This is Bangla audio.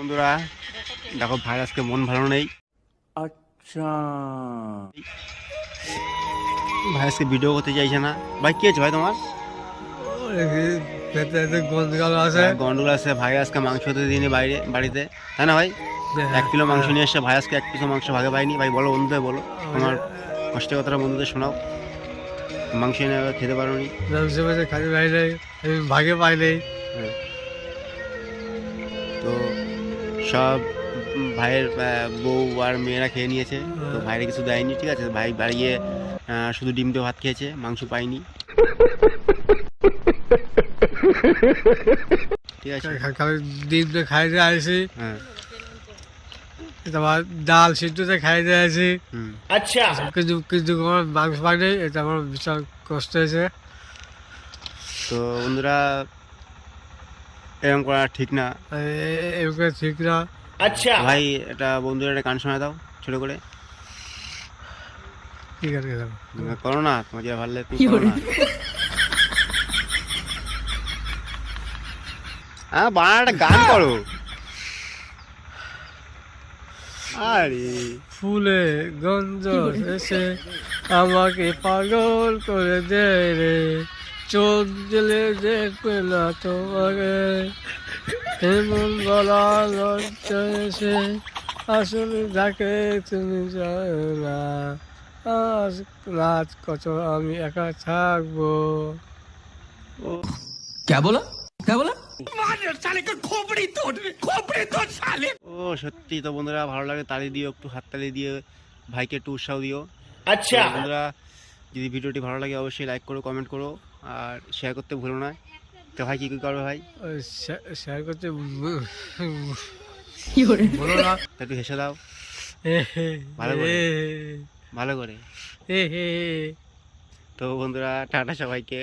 বন্ধুরা দেখো ভাই আজকে মন ভালো নেই। আচ্ছা। ভাই আজকে ভিডিও করতে চাইছে না। ভাই কি আছে ভাই তোমার? গন্ডগুলো আছে। হ্যাঁ, আছে। ভাই আজকে মাংস হতে দিনে বাইরে বাড়িতে। তাই না ভাই? হ্যাঁ। এক কিলো মাংস নিয়ে এসে ভাই আজকে এক কিলো মাংস ভাগে পাইনি। ভাই বলো বন্ধুদের বলো। তোমার কষ্টের কথাটা বন্ধুদের শোনাও। মাংস এনে খেতে পারো নি ভাগে পাইলে হ্যাঁ। তো সব ভাইয়ের বউ আর মেয়েরা খেয়ে নিয়েছে। তো ভাইরে কিছু দেয়নি ঠিক আছে? ভাই বাড়িয়ে শুধু ডিম দিয়ে ভাত খেয়েছে মাংস পাইনি ঠিক আছে? খালি ডিম দিয়ে খাইতে আসি। হ্যাঁ। তারপর ডাল সিদ্ধতে খাইতে আসি। হুম। কিন্তু কিন্তু আমার মাংস পাই নাই এটা আমার বিশাল কষ্ট হয়েছে। তো বন্ধুরা এরকম করা ঠিক না। এগুলো ঠিক না। ভাই এটা বন্ধুরা একটা গান শোনা দাও ছোট করে। ঠিক আছে তুমি করো না তোমার যা ভালো লাগে করো না। হ্যাঁ বানাটা গান করো। আরে। ফুলে গন্ধ এসে আমাকে পাগল করে দে রে। চোখ দিলে দেখবে না তোমাকে। হেমন গলা লড়ছে আসলে যাকে তুমি যাও না। আজ রাত কত আমি একা থাকব। কে বলো? কে বলো? ও সত্যি তো বন্ধুরা ভালো লাগে তালি দিও একটু হাততালি দিও ভাইকে একটু উৎসাহ দিও। আচ্ছা। বন্ধুরা যদি ভিডিওটি ভালো লাগে অবশ্যই লাইক করো কমেন্ট করো আর শেয়ার করতে ভুলো না। তো ভাই কী কী করবে ভাই? শেয়ার করতে বলো না। তা একটু হেসে দাও। ভালো করে। ভালো করে। এ হে। তো বন্ধুরা টাটা সবাইকে।